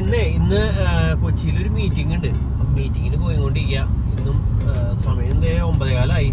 ഇന്ന് ഇന്ന് കൊച്ചിയിൽ ഒരു മീറ്റിംഗ് ഉണ്ട്. മീറ്റിങ്ങിന് പോയിക്കൊണ്ടിരിക്കുക ഇന്നും സമയം എന്തേ? ഒമ്പതേകാലായി.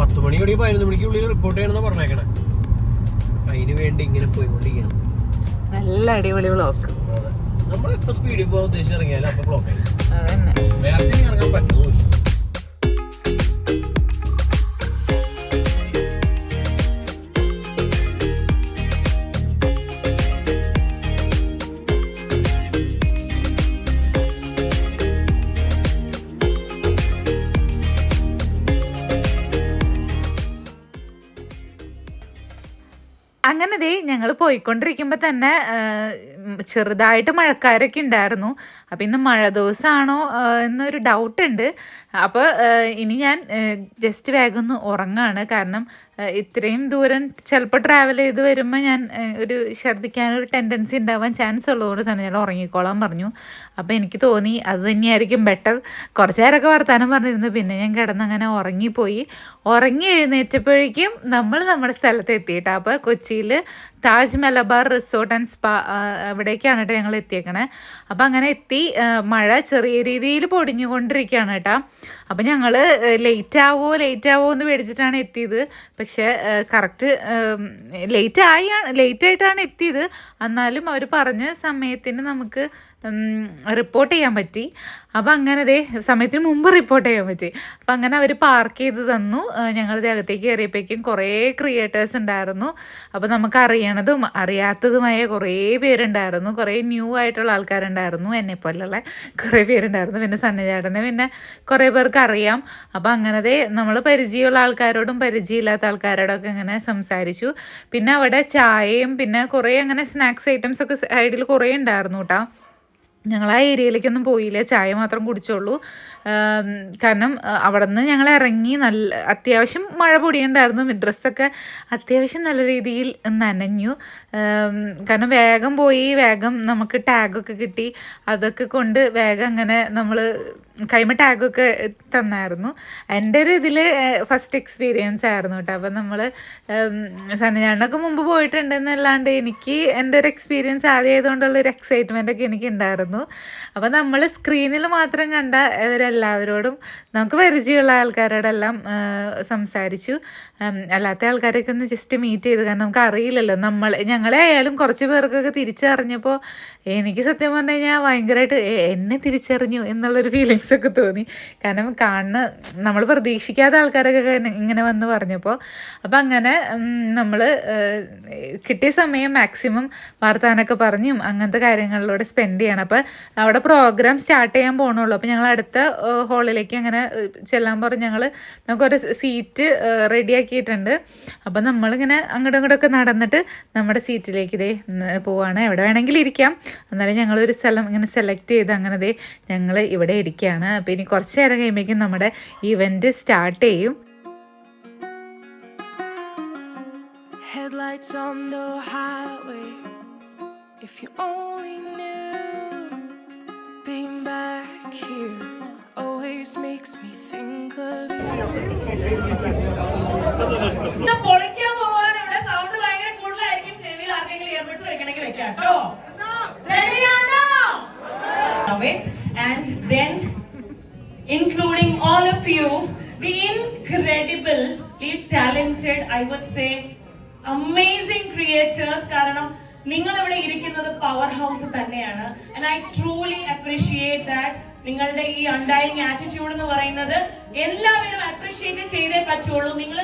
പത്ത് മണിയോടെ പതിനൊന്ന് മണിക്കുള്ളിൽ റിപ്പോർട്ട് ചെയ്യണമെന്ന് പറഞ്ഞേക്കണേ. അതിന് വേണ്ടി ഇങ്ങനെ പോയിക്കൊണ്ടിരിക്കണം. നല്ല അടിപൊളി ബ്ലോക്ക് നമ്മളെപ്പോ സ്പീഡിൽ പോകാൻ ഉദ്ദേശിച്ചിറങ്ങിയാലും അപ്പോൾ അപ്പൊ ബ്ലോക്ക് ആയി അങ്ങനെ ദേ ഞങ്ങൾ പോയിക്കൊണ്ടിരിക്കുമ്പോൾ തന്നെ ചെറുതായിട്ട് മഴക്കാരൊക്കെ ഉണ്ടായിരുന്നു. അപ്പം ഇന്ന് മഴ ദിവസമാണോ എന്നൊരു ഡൗട്ട് ഉണ്ട്. അപ്പോൾ ഇനി ഞാൻ ജസ്റ്റ് വേഗമൊന്ന് ഉറങ്ങാണ്. കാരണം ഇത്രയും ദൂരം ചിലപ്പോൾ ട്രാവൽ ചെയ്ത് വരുമ്പോൾ ഞാൻ ഒരു ഛർദ്ദിക്കാനൊരു ടെൻഡൻസി ഉണ്ടാവാൻ ചാൻസ് ഉള്ളതുകൊണ്ട് തന്നെ ഞാൻ ഉറങ്ങിക്കോളാൻ പറഞ്ഞു. അപ്പോൾ എനിക്ക് തോന്നി അത് തന്നെയായിരിക്കും ബെറ്റർ കുറച്ച് നേരമൊക്കെ വർത്തമാനം പറഞ്ഞിരുന്നു. പിന്നെ ഞാൻ കിടന്നങ്ങനെ ഉറങ്ങിപ്പോയി. ഉറങ്ങി എഴുന്നേറ്റപ്പോഴേക്കും നമ്മൾ നമ്മുടെ സ്ഥലത്ത് എത്തിയിട്ടാണ് അപ്പോൾ കൊച്ചിയിൽ Taj Malabar resort and spa അവിടേക്കാണ് കേട്ടോ ഞങ്ങൾ എത്തിയേക്കണേ. അപ്പം അങ്ങനെ എത്തി മഴ ചെറിയ രീതിയിൽ പൊടിഞ്ഞുകൊണ്ടിരിക്കുകയാണ് കേട്ടോ അപ്പം ഞങ്ങൾ ലേറ്റ് ആവോ ലേറ്റ് ആവോ എന്ന് പേടിച്ചിട്ടാണ് എത്തിയത്. പക്ഷേ കറക്റ്റ് ലേറ്റ് ആയി ലേറ്റ് ആയിട്ടാണ് എത്തിയത്. എന്നാലും അവർ പറഞ്ഞ സമയത്തിന് നമുക്ക് റിപ്പോർട്ട് ചെയ്യാൻ പറ്റി. അപ്പോൾ അങ്ങനെ ദേ സമയത്തിന് മുമ്പ് റിപ്പോർട്ട് ചെയ്യാൻ പറ്റി. അപ്പോൾ അങ്ങനെ അവർ പാർക്ക് ചെയ്ത് തന്നു. ഞങ്ങളുടെ അകത്തേക്ക് കയറിയപ്പോഴേക്കും കുറേ ക്രിയേറ്റേഴ്സ് ഉണ്ടായിരുന്നു. അപ്പോൾ നമുക്ക് അറിയണതും അറിയാത്തതുമായ കുറേ പേരുണ്ടായിരുന്നു. കുറേ ന്യൂ ആയിട്ടുള്ള ആൾക്കാരുണ്ടായിരുന്നു. എന്നെ പോലുള്ള കുറേ പേരുണ്ടായിരുന്നു. പിന്നെ സന്നിചാടനെ പിന്നെ കുറേ പേർക്ക് അറിയാം. അപ്പോൾ അങ്ങനത്തെ നമ്മൾ പരിചയമുള്ള ആൾക്കാരോടും പരിചയമില്ലാത്ത ആൾക്കാരോടൊക്കെ ഇങ്ങനെ സംസാരിച്ചു. പിന്നെ അവിടെ ചായയും പിന്നെ കുറേ അങ്ങനെ സ്നാക്സ് ഐറ്റംസ് ഒക്കെ സൈഡിൽ കുറേ ഉണ്ടായിരുന്നു കേട്ടോ ഞങ്ങൾ ആ ഏരിയയിലേക്കൊന്നും പോയില്ല. ചായ മാത്രം കുടിച്ചുള്ളൂ ആം, കാരണം അവിടെ നിന്ന് ഞങ്ങൾ ഇറങ്ങി നല്ല അത്യാവശ്യം മഴ പൊടിയുണ്ടായിരുന്നു. ഡ്രസ്സൊക്കെ അത്യാവശ്യം നല്ല രീതിയിൽ നനഞ്ഞു. കാരണം വേഗം പോയി വേഗം നമുക്ക് ടാഗൊക്കെ കിട്ടി. അതൊക്കെ കൊണ്ട് വേഗം അങ്ങനെ നമ്മൾ കൈമ ടാഗൊക്കെ തന്നായിരുന്നു. എന്റെ ഒരു ഇതിൽ ഫസ്റ്റ് എക്സ്പീരിയൻസ് ആയിരുന്നു കേട്ടോ. അപ്പം നമ്മൾ സന്നിധാനൊക്കെ മുമ്പ് പോയിട്ടുണ്ടെന്നല്ലാണ്ട് എനിക്ക് എന്റെ ഒരു എക്സ്പീരിയൻസ് ആദ്യമായതുകൊണ്ടുള്ള ഒരു എക്സൈറ്റ്മെന്റ് ഒക്കെ എനിക്ക് ഉണ്ടായിരുന്നു അപ്പം നമ്മൾ സ്ക്രീനിൽ മാത്രം കണ്ട ഇവരെല്ലാവരോടും നമുക്ക് പരിചയമുള്ള ആൾക്കാരോടെല്ലാം സംസാരിച്ചു. അല്ലാത്ത ആൾക്കാരൊക്കെ ഒന്ന് ജസ്റ്റ് മീറ്റ് ചെയ്തു കാരണം നമുക്ക് അറിയില്ലല്ലോ നമ്മൾ ഞങ്ങളെ ആയാലും കുറച്ച് പേർക്കൊക്കെ തിരിച്ചറിഞ്ഞപ്പോൾ എനിക്ക് സത്യം പറഞ്ഞു കഴിഞ്ഞാൽ ഭയങ്കരമായിട്ട് എന്നെ തിരിച്ചറിഞ്ഞു എന്നുള്ളൊരു ഫീലിങ്സ് ഒക്കെ തോന്നി. കാരണം കാണുന്ന നമ്മൾ പ്രതീക്ഷിക്കാത്ത ആൾക്കാരൊക്കെ ഇങ്ങനെ- ഇങ്ങനെ വന്ന് പറഞ്ഞപ്പോൾ അപ്പം അങ്ങനെ നമ്മൾ കിട്ടിയ സമയം മാക്സിമം വാർത്താനൊക്കെ പറഞ്ഞും അങ്ങനത്തെ കാര്യങ്ങളിലൂടെ സ്പെൻഡ് ചെയ്യണം. അപ്പോൾ അവിടെ പ്രോഗ്രാം സ്റ്റാർട്ട് ചെയ്യാൻ പോകണുള്ളൂ അപ്പോൾ ഞങ്ങൾ അടുത്ത ഹാളിലേക്ക് അങ്ങനെ ചെല്ലാൻ പറഞ്ഞ് ഞങ്ങൾ നമുക്കൊരു സീറ്റ് റെഡിയാക്കിയിട്ടുണ്ട്. അപ്പം നമ്മളിങ്ങനെ അങ്ങോട്ടും ഇങ്ങോട്ടൊക്കെ നടന്നിട്ട് നമ്മുടെ സീറ്റിലേക്ക് ഇതേ പോവാണ്. എവിടെ വേണമെങ്കിലും ഇരിക്കാം. എന്നാലും ഞങ്ങളൊരു സ്ഥലം ഇങ്ങനെ സെലക്ട് ചെയ്ത് അങ്ങനെ ദേ ഞങ്ങൾ ഇവിടെ ഇരിക്കുകയാണ് അപ്പോൾ ഇനി കുറച്ച് നേരം കഴിയുമ്പോഴേക്കും നമ്മുടെ ഇവന്റ് സ്റ്റാർട്ട് ചെയ്യും. Headlights on the highway. If you only knew, being back here. Always makes me think of you. പൊളിക്കാൻ പോവാണ്. ഇവിടെ സൗണ്ട് ഭയങ്കര കൂടുതലായിരിക്കും. ചെവിയിൽ ആർക്കെങ്കിലും ഇയർബഡ്സ് വെക്കണമെങ്കിൽ വെക്കാം കേട്ടോ. റെഡിയാണോ and then including all of you the incredibly talented i would say amazing creators. കാരണം നിങ്ങൾ ഇവിടെ ഇരിക്കുന്നത് പവർ ഹൗസ് തന്നെയാണ്. And I truly appreciate that നിങ്ങളുടെ ഈ അണ്ടായിങ് ആറ്റിറ്റ്യൂഡ് എന്ന് പറയുന്നത് എല്ലാവരും അപ്രീഷിയേറ്റ് ചെയ്തേ പറ്റുള്ളൂ. നിങ്ങൾ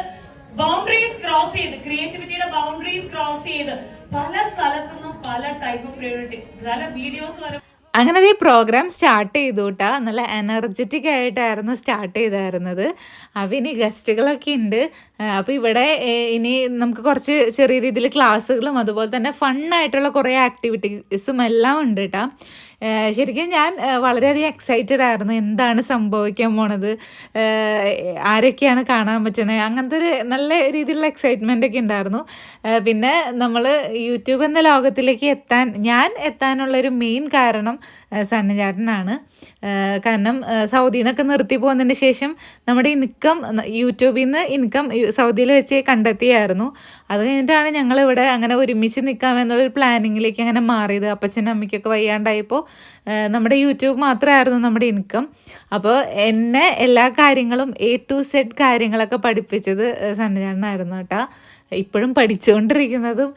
ബൗണ്ടറീസ് ക്രോസ് ചെയ്ത് ക്രിയേറ്റിവിറ്റിയുടെ ബൗണ്ടറീസ് ക്രോസ് ചെയ്ത് പല സ്ഥലത്തുനിന്നും പല ടൈപ്പ് ഓഫ് പ്രയോറിറ്റി പല വീഡിയോസ് വരെ അങ്ങനെ ഈ പ്രോഗ്രാം സ്റ്റാർട്ട് ചെയ്തു കേട്ടാ നല്ല എനർജറ്റിക് ആയിട്ടായിരുന്നു സ്റ്റാർട്ട് ചെയ്തായിരുന്നത്. അപ്പോൾ ഇനി ഗസ്റ്റുകളൊക്കെ ഉണ്ട് അപ്പോൾ ഇവിടെ ഇനി നമുക്ക് കുറച്ച് ചെറിയ രീതിയിൽ ക്ലാസ്സുകളും അതുപോലെ തന്നെ ഫണ്ണായിട്ടുള്ള കുറേ ആക്ടിവിറ്റീസും എല്ലാം ഉണ്ട് കേട്ടോ ശരിക്കും ഞാൻ വളരെയധികം എക്സൈറ്റഡ് ആയിരുന്നു. എന്താണ് സംഭവിക്കാൻ പോണത്? ആരൊക്കെയാണ് കാണാൻ പറ്റണേ? അങ്ങനത്തെ ഒരു നല്ല രീതിയിലുള്ള എക്സൈറ്റ്മെന്റ് ഒക്കെ ഉണ്ടായിരുന്നു. പിന്നെ നമ്മൾ യൂട്യൂബ് എന്ന ലോകത്തിലേക്ക് എത്താൻ ഞാൻ എത്താനുള്ളൊരു മെയിൻ കാരണം സണ്ണിചാട്ടനാണ്. കാരണം സൗദിയിൽ നിന്നൊക്കെ നിർത്തി പോകുന്നതിന് ശേഷം നമ്മുടെ ഇൻകം യൂട്യൂബിൽ നിന്ന് ഇൻകം സൗദിയിൽ വെച്ച് കണ്ടെത്തിയായിരുന്നു. അത് കഴിഞ്ഞിട്ടാണ് ഞങ്ങളിവിടെ അങ്ങനെ ഒരുമിച്ച് നിൽക്കാമെന്നുള്ളൊരു പ്ലാനിങ്ങിലേക്ക് അങ്ങനെ മാറിയത്. അപ്പച്ചനും അമ്മയ്ക്കൊക്കെ വയ്യാണ്ടായപ്പോൾ നമ്മുടെ യൂട്യൂബ് മാത്രമായിരുന്നു നമ്മുടെ ഇൻകം അപ്പോൾ എന്നെ എല്ലാ കാര്യങ്ങളും എ ടു സെഡ് കാര്യങ്ങളൊക്കെ പഠിപ്പിച്ചത് സന്നിധാനായിരുന്നു കേട്ടോ. ഇപ്പോഴും പഠിച്ചുകൊണ്ടിരിക്കുന്നതും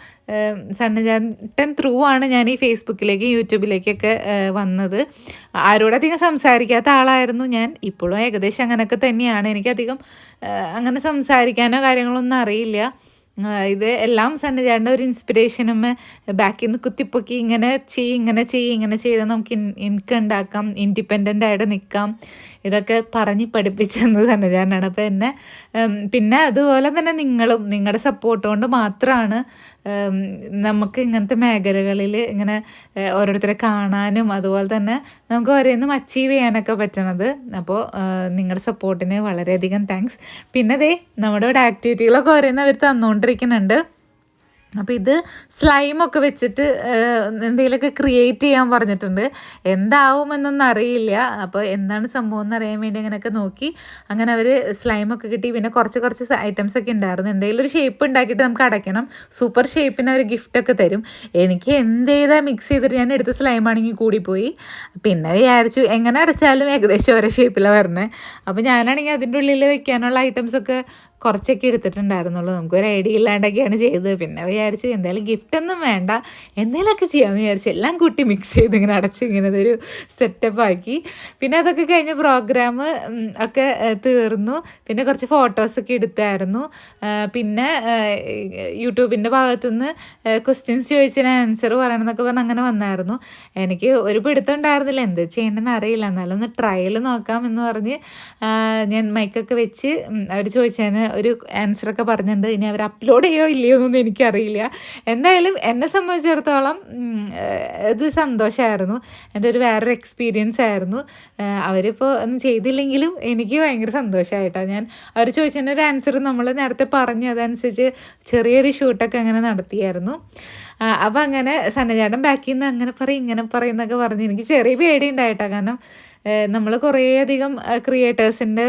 സണ്ണചാട്ടൻ ത്രൂ ആണ് ഞാൻ ഈ ഫേസ്ബുക്കിലേക്കും യൂട്യൂബിലേക്കൊക്കെ വന്നത്. ആരോടധികം സംസാരിക്കാത്ത ആളായിരുന്നു ഞാൻ. ഇപ്പോഴും ഏകദേശം അങ്ങനെയൊക്കെ തന്നെയാണ്. എനിക്കധികം അങ്ങനെ സംസാരിക്കാനോ കാര്യങ്ങളൊന്നും അറിയില്ല. ഇത് എല്ലാം സന്നിചാണ്ട ഒരു ഇൻസ്പിറേഷനും ബാക്കിൽ നിന്ന് കുത്തിപ്പൊക്കി ഇങ്ങനെ ചെയ്യ് ഇങ്ങനെ ചെയ്യ് ഇങ്ങനെ ചെയ്താൽ നമുക്ക് ഇൻകം ഉണ്ടാക്കാം ഇൻഡിപെൻഡന്റ് ആയിട്ട് നിൽക്കാം. ഇതൊക്കെ പറഞ്ഞ് പഠിപ്പിച്ചെന്ന് സന്നിചാണ്ടാണ് അപ്പോൾ എന്നെ പിന്നെ അതുപോലെ തന്നെ നിങ്ങളും നിങ്ങളുടെ സപ്പോർട്ട് കൊണ്ട് മാത്രമാണ് നമുക്ക് ഇങ്ങനത്തെ മേഖലകളിൽ ഇങ്ങനെ ഓരോരുത്തരെ കാണാനും അതുപോലെ തന്നെ നമുക്ക് ഓരോന്നും അച്ചീവ് ചെയ്യാനൊക്കെ പറ്റണത്. അപ്പോൾ നിങ്ങളുടെ സപ്പോർട്ടിന് വളരെയധികം താങ്ക്സ് പിന്നെ ദേ നമ്മുടെ ഇവിടെ ആക്ടിവിറ്റികളൊക്കെ ഓരോന്ന് അവർ തന്നുകൊണ്ടിരിക്കുന്നുണ്ട് അപ്പോൾ ഇത് സ്ലൈമൊക്കെ വെച്ചിട്ട് എന്തെങ്കിലുമൊക്കെ ക്രിയേറ്റ് ചെയ്യാൻ പറഞ്ഞിട്ടുണ്ട്. എന്താവുമെന്നൊന്നും അറിയില്ല. അപ്പോൾ എന്താണ് സംഭവം എന്ന് അറിയാൻ വേണ്ടി അങ്ങനെയൊക്കെ നോക്കി. അങ്ങനെ അവർ സ്ലൈമൊക്കെ കിട്ടി. പിന്നെ കുറച്ച് കുറച്ച് ഐറ്റംസ് ഒക്കെ ഉണ്ടായിരുന്നു. എന്തെങ്കിലും ഒരു ഷേപ്പ് ഉണ്ടാക്കിയിട്ട് നമുക്ക് അടയ്ക്കണം. സൂപ്പർ ഷേപ്പിന് അവർ ഗിഫ്റ്റൊക്കെ തരും. എനിക്ക് എന്ത് ചെയ്താൽ മിക്സ് ചെയ്തിട്ട് ഞാൻ എടുത്ത സ്ലൈമാണെങ്കിൽ കൂടിപ്പോയി. പിന്നെ വിചാരിച്ചു എങ്ങനെ അടച്ചാലും ഏകദേശം ഒരേ ഷേപ്പിലാണ് വരണേ. അപ്പോൾ ഞാനാണെങ്കിൽ അതിന്റെ ഉള്ളിൽ വെക്കാനുള്ള ഐറ്റംസൊക്കെ കുറച്ചൊക്കെ എടുത്തിട്ടുണ്ടായിരുന്നുള്ളൂ. നമുക്ക് ഒരു ഐഡിയ ഇല്ലാണ്ടൊക്കെയാണ് ചെയ്തത്. പിന്നെ വിചാരിച്ചു എന്തായാലും ഗിഫ്റ്റ് ഒന്നും വേണ്ട. എന്തെങ്കിലുമൊക്കെ ചെയ്യാമെന്ന് വിചാരിച്ചു. എല്ലാം കൂട്ടി മിക്സ് ചെയ്ത് ഇങ്ങനെ അടച്ച് ഇങ്ങനെ ഒരു സെറ്റപ്പ് ആക്കി. പിന്നെ അതൊക്കെ കഴിഞ്ഞ് പ്രോഗ്രാം ഒക്കെ തീർന്നു. പിന്നെ കുറച്ച് ഫോട്ടോസൊക്കെ എടുത്തായിരുന്നു. പിന്നെ യൂട്യൂബിന്റെ ഭാഗത്തുനിന്ന് ക്വസ്റ്റ്യൻസ് ചോദിച്ചതിന് ആൻസർ പറയണമെന്നൊക്കെ പറഞ്ഞ് അങ്ങനെ വന്നായിരുന്നു. എനിക്ക് ഒരു പിടുത്തം ഉണ്ടായിരുന്നില്ല. എന്ത് ചെയ്യേണ്ടതെന്ന് അറിയില്ല. എന്നാലും ഒന്ന് ട്രയൽ നോക്കാം എന്ന് പറഞ്ഞ് ഞാൻ മൈക്കൊക്കെ വെച്ച് അവർ ചോദിച്ചതിന് ഒരു ആൻസറൊക്കെ പറഞ്ഞിട്ടുണ്ട്. ഇനി അവർ അപ്ലോഡ് ചെയ്യോ ഇല്ലയോ എന്നൊന്നും എനിക്കറിയില്ല. എന്തായാലും എന്നെ സംബന്ധിച്ചിടത്തോളം ഇത് സന്തോഷമായിരുന്നു എന്റെ ഒരു വേറൊരു എക്സ്പീരിയൻസ് ആയിരുന്നു. അവരിപ്പോൾ ഒന്നും ചെയ്തില്ലെങ്കിലും എനിക്ക് ഭയങ്കര സന്തോഷമായിട്ടാണ് ഞാൻ അവർ ചോദിച്ചതിന്റെ ഒരു ആൻസർ നമ്മൾ നേരത്തെ പറഞ്ഞു. അതനുസരിച്ച് ചെറിയൊരു ഷൂട്ടൊക്കെ അങ്ങനെ നടത്തിയായിരുന്നു. അപ്പം അങ്ങനെ സന്നജാടം ബാക്കിൽ നിന്ന് അങ്ങനെ പറയും ഇങ്ങനെ പറയുന്നൊക്കെ പറഞ്ഞ് എനിക്ക് ചെറിയ പേടി ഉണ്ടായിട്ടാണ് കാരണം നമ്മൾ കുറേയധികം ക്രിയേറ്റേഴ്സിന്റെ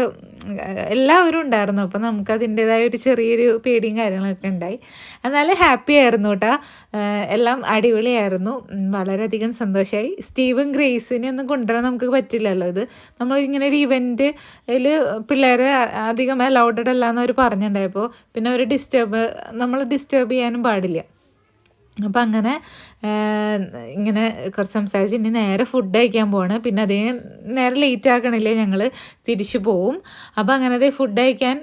എല്ലാവരും ഉണ്ടായിരുന്നു. അപ്പം നമുക്ക് അതിന്റെതായ ഒരു ചെറിയൊരു പേടിയും കാര്യങ്ങളൊക്കെ ഉണ്ടായി. എന്നാലും ഹാപ്പി ആയിരുന്നു കേട്ടോ. എല്ലാം അടിപൊളിയായിരുന്നു. വളരെയധികം സന്തോഷമായി സ്റ്റീവും ഗ്രേസിനെ ഒന്നും കൊണ്ടുവരാൻ നമുക്ക് പറ്റില്ലല്ലോ ഇത്. നമ്മൾ ഇങ്ങനെ ഒരു ഇവന്റിൽ പിള്ളേരെ അധികം അലൗഡഡ് അല്ല എന്ന് അവർ പറഞ്ഞിട്ടുണ്ടായപ്പോൾ പിന്നെ അവർ ഡിസ്റ്റർബ് നമ്മൾ ഡിസ്റ്റർബ് ചെയ്യാനും പാടില്ല. അപ്പം അങ്ങനെ ഇങ്ങനെ കുറച്ച് സംസാരിച്ച് ഇനി നേരെ ഫുഡ് കഴിക്കാൻ പോവാണ്. പിന്നെ അതേ നേരെ ലേറ്റ് ആക്കണില്ലേ ഞങ്ങൾ തിരിച്ചു പോവും. അപ്പോൾ അങ്ങനെ അതേ ഫുഡ് കഴിക്കാൻ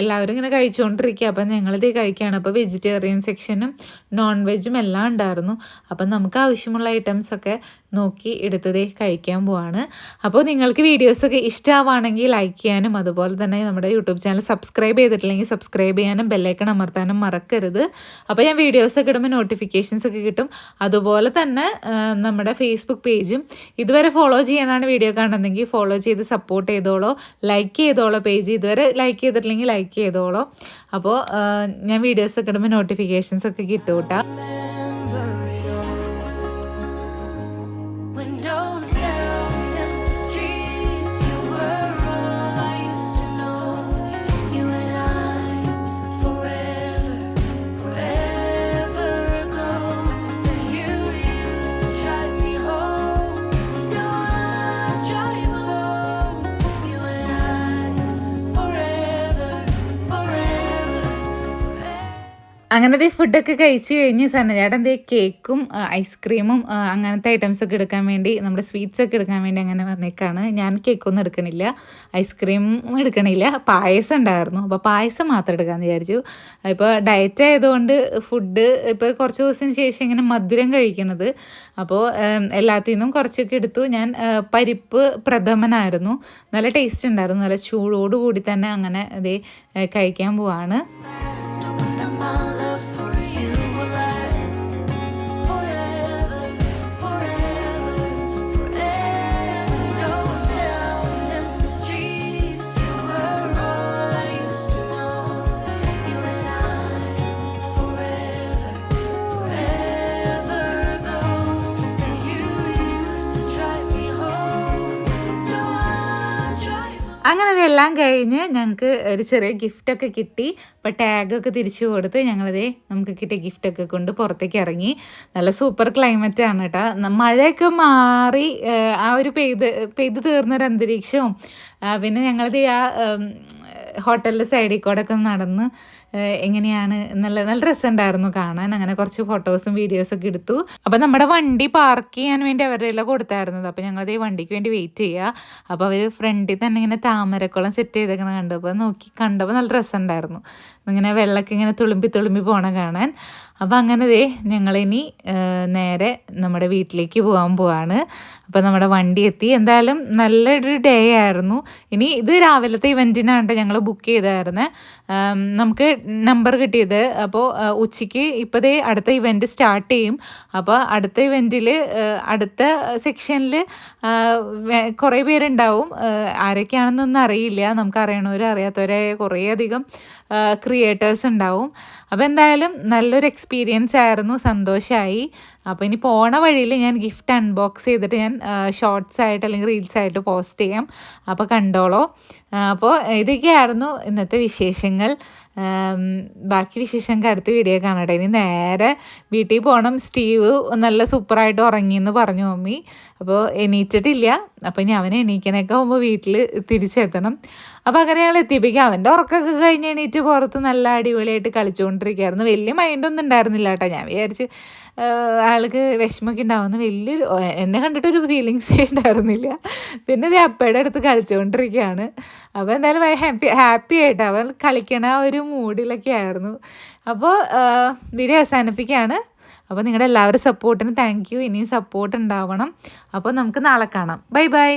എല്ലാവരും ഇങ്ങനെ കഴിച്ചുകൊണ്ടിരിക്കുക അപ്പം ഞങ്ങളിത് കഴിക്കുകയാണ് അപ്പോൾ വെജിറ്റേറിയൻ സെക്ഷനും നോൺ വെജും എല്ലാം ഉണ്ടായിരുന്നു. അപ്പം നമുക്ക് ആവശ്യമുള്ള ഐറ്റംസൊക്കെ നോക്കി എടുത്തതേ കഴിക്കാൻ പോവാണ്. അപ്പോൾ നിങ്ങൾക്ക് വീഡിയോസൊക്കെ ഇഷ്ടമാവുകയാണെങ്കിൽ ലൈക്ക് ചെയ്യാനും അതുപോലെ തന്നെ നമ്മുടെ യൂട്യൂബ് ചാനൽ സബ്സ്ക്രൈബ് ചെയ്തിട്ടില്ലെങ്കിൽ സബ്സ്ക്രൈബ് ചെയ്യാനും ബെല്ലൈക്കൺ അമർത്താനും മറക്കരുത്. അപ്പോൾ ഞാൻ വീഡിയോസൊക്കെ ഇടുമ്പോൾ നോട്ടിഫിക്കേഷൻസ് ഒക്കെ കിട്ടും. അതുപോലെ തന്നെ നമ്മുടെ ഫേസ്ബുക്ക് പേജും ഇതുവരെ ഫോളോ ചെയ്യാനാണ് വീഡിയോ കാണുന്നതെങ്കിൽ ഫോളോ ചെയ്ത് സപ്പോർട്ട് ചെയ്തോളോ. ലൈക്ക് ചെയ്തോളോ പേജ് ഇതുവരെ ലൈക്ക് ചെയ്തിട്ടില്ലെങ്കിൽ ലൈക്ക് ചെയ്തോളോ. അപ്പോൾ ഞാൻ വീഡിയോസൊക്കെ ഇടുമ്പോൾ നോട്ടിഫിക്കേഷൻസ് ഒക്കെ കിട്ടും കേട്ടോ അങ്ങനത്തെ ഫുഡൊക്കെ കഴിച്ച് കഴിഞ്ഞ് സന്നചേട്ടൻ ദേ കേക്കും ഐസ്ക്രീമും അങ്ങനത്തെ ഐറ്റംസ് ഒക്കെ എടുക്കാൻ വേണ്ടി നമ്മുടെ സ്വീറ്റ്സ് ഒക്കെ എടുക്കാൻ വേണ്ടി അങ്ങനെ വന്നേക്കാണ്. ഞാൻ കേക്കൊന്നും എടുക്കണില്ല. ഐസ്ക്രീമും എടുക്കണില്ല. പായസം ഉണ്ടായിരുന്നു. അപ്പോൾ പായസം മാത്രം എടുക്കാമെന്ന് വിചാരിച്ചു. ഇപ്പോൾ ഡയറ്റ് ആയതുകൊണ്ട് ഫുഡ് ഇപ്പോൾ കുറച്ച് ദിവസത്തിന് ശേഷം ഇങ്ങനെ മധുരം കഴിക്കണത്. അപ്പോൾ എല്ലാത്തിൽ നിന്നും കുറച്ചൊക്കെ എടുത്തു. ഞാൻ പരിപ്പ് പ്രഥമനായിരുന്നു. നല്ല ടേസ്റ്റ് ഉണ്ടായിരുന്നു. നല്ല ചൂടോടുകൂടി തന്നെ അങ്ങനെ അതേ കഴിക്കാൻ പോവാണ്. അങ്ങനെ ഇതെല്ലാം കഴിഞ്ഞ് ഞങ്ങൾക്ക് ഒരു ചെറിയ ഗിഫ്റ്റൊക്കെ കിട്ടി. അപ്പോൾ ടാഗൊക്കെ തിരിച്ചു കൊടുത്ത് ഞങ്ങളതേ നമുക്ക് കിട്ടിയ ഗിഫ്റ്റൊക്കെ കൊണ്ട് പുറത്തേക്ക് ഇറങ്ങി. നല്ല സൂപ്പർ ക്ലൈമറ്റ് ആണ് കേട്ടോ മഴയൊക്കെ മാറി ആ, ഒരു പെയ്ത് പെയ്ത് തീർന്നൊരു അന്തരീക്ഷവും പിന്നെ ഞങ്ങളത് ആ ഹോട്ടലിന്റെ സൈഡിൽ കൂടെ ഒക്കെ നടന്ന് എങ്ങനെയാണ് നല്ല നല്ല രസമുണ്ടായിരുന്നു കാണാൻ. അങ്ങനെ കുറച്ച് ഫോട്ടോസും വീഡിയോസും ഒക്കെ എടുത്തു. അപ്പോൾ നമ്മുടെ വണ്ടി പാർക്ക് ചെയ്യാൻ വേണ്ടി അവരുടെ എല്ലാം കൊടുത്തായിരുന്നത്. അപ്പോൾ ഞങ്ങളത് ഈ വണ്ടിക്ക് വേണ്ടി വെയിറ്റ് ചെയ്യുക അപ്പോൾ അവർ ഫ്രണ്ടിൽ തന്നെ ഇങ്ങനെ താമരക്കുളം സെറ്റ് ചെയ്തേക്കണ കണ്ടു അപ്പോൾ നോക്കി കണ്ടപ്പോൾ നല്ല രസമുണ്ടായിരുന്നു. ഇങ്ങനെ വെള്ളമൊക്കെ ഇങ്ങനെ തുളുമ്പി തുളുമ്പി പോണ കാണാൻ. അപ്പോൾ അങ്ങനെ ദേ ഞങ്ങളിനി നേരെ നമ്മുടെ വീട്ടിലേക്ക് പോകാൻ പോവാണ്. അപ്പോൾ നമ്മുടെ വണ്ടി എത്തി. എന്തായാലും നല്ലൊരു ഡേ ആയിരുന്നു. ഇനി ഇത് രാവിലത്തെ ഇവന്റിനാണ് ഞങ്ങൾ ബുക്ക് ചെയ്തായിരുന്നത് നമുക്ക് നമ്പർ കിട്ടിയത്. അപ്പോൾ ഉച്ചയ്ക്ക് ഇപ്പോഴേ അടുത്ത ഇവന്റ് സ്റ്റാർട്ട് ചെയ്യും. അപ്പോൾ അടുത്ത ഇവന്റിൽ അടുത്ത സെക്ഷനിൽ കുറേ പേരുണ്ടാവും. ആരൊക്കെയാണെന്നൊന്നും അറിയില്ല. നമുക്ക് അറിയണവരും അറിയാത്തവരായ കുറേയധികം ക്രിയേറ്റേഴ്സ് ഉണ്ടാവും. അപ്പോൾ എന്തായാലും നല്ലൊരു എക്സ്പീരിയൻസ് ആയിരുന്നു സന്തോഷമായി അപ്പോൾ ഇനി പോണ വഴിയിൽ ഞാൻ ഗിഫ്റ്റ് അൺബോക്സ് ചെയ്തിട്ട് ഞാൻ ഷോർട്സ് ആയിട്ട് അല്ലെങ്കിൽ റീൽസ് ആയിട്ട് പോസ്റ്റ് ചെയ്യാം. അപ്പോൾ കണ്ടോളോ. അപ്പോൾ ഇതൊക്കെയായിരുന്നു ഇന്നത്തെ വിശേഷങ്ങൾ. ബാക്കി വിശേഷങ്ങൾക്ക് അടുത്ത വീഡിയോ കാണട്ടെ. ഇനി നേരെ വീട്ടിൽ പോകണം സ്റ്റീവ് നല്ല സൂപ്പറായിട്ട് ഉറങ്ങി എന്ന് പറഞ്ഞു മമ്മി. അപ്പോൾ എണീറ്റിട്ടില്ല. അപ്പോൾ ഇനി അവനെ എണീക്കാനൊക്കെ മുമ്പ് വീട്ടിൽ തിരിച്ചെത്തണം. അപ്പോൾ അങ്ങനെ ഞങ്ങൾ എത്തിപ്പിക്കുക അവന്റെ ഉറക്കമൊക്കെ കഴിഞ്ഞ് എണീറ്റ് പുറത്ത് നല്ല അടിപൊളിയായിട്ട് കളിച്ചുകൊണ്ടിരിക്കുകയായിരുന്നു. വലിയ മൈൻഡൊന്നും ഉണ്ടായിരുന്നില്ല കേട്ടോ. ഞാൻ വിചാരിച്ചു ആൾക്ക് വിഷമമൊക്കെ ഉണ്ടാവുന്ന വലിയൊരു എന്നെ കണ്ടിട്ടൊരു ഫീലിങ്സേ ഉണ്ടായിരുന്നില്ല. പിന്നെ ഇത് അപ്പയുടെ അടുത്ത് കളിച്ചുകൊണ്ടിരിക്കുകയാണ് അപ്പോൾ എന്തായാലും ഹാപ്പി ഹാപ്പി ആയിട്ട് അവൾ കളിക്കണ ഒരു മൂഡിലൊക്കെ ആയിരുന്നു. അപ്പോൾ വീഡിയോ അവസാനിപ്പിക്കുകയാണ്. അപ്പോൾ നിങ്ങളുടെ എല്ലാവരും സപ്പോർട്ടിന് താങ്ക് യു ഇനിയും സപ്പോർട്ട് ഉണ്ടാവണം. അപ്പോൾ നമുക്ക് നാളെ കാണാം. Bye bye